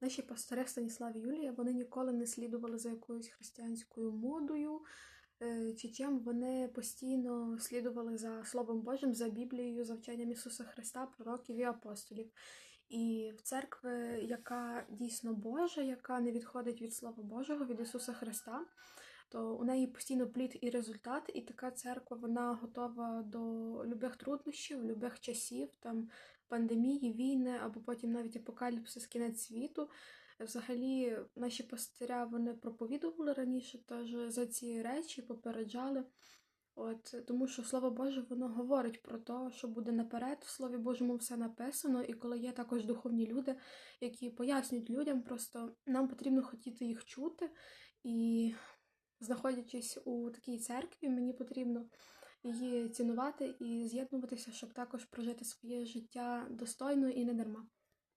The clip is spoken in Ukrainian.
Наші пастори Станіслав і Юлія вони ніколи не слідували за якоюсь християнською модою е, чи чим. Вони постійно слідували за Словом Божим, за Біблією, за вченням Ісуса Христа, пророків і апостолів. І в церкви, яка дійсно Божа, яка не відходить від Слова Божого, від Ісуса Христа, то у неї постійно плід і результат, і така церква вона готова до любих труднощів, любих часів, там пандемії, війни, або потім навіть апокаліпсис, кінець світу. Взагалі, наші пастиря вони проповідували раніше теж за ці речі, попереджали. От, тому що Слово Боже, воно говорить про те, що буде наперед, в Слові Божому все написано, і коли є також духовні люди, які пояснюють людям, просто нам потрібно хотіти їх чути. І знаходячись у такій церкві, мені потрібно її цінувати і з'єднуватися, щоб також прожити своє життя достойно і не дарма.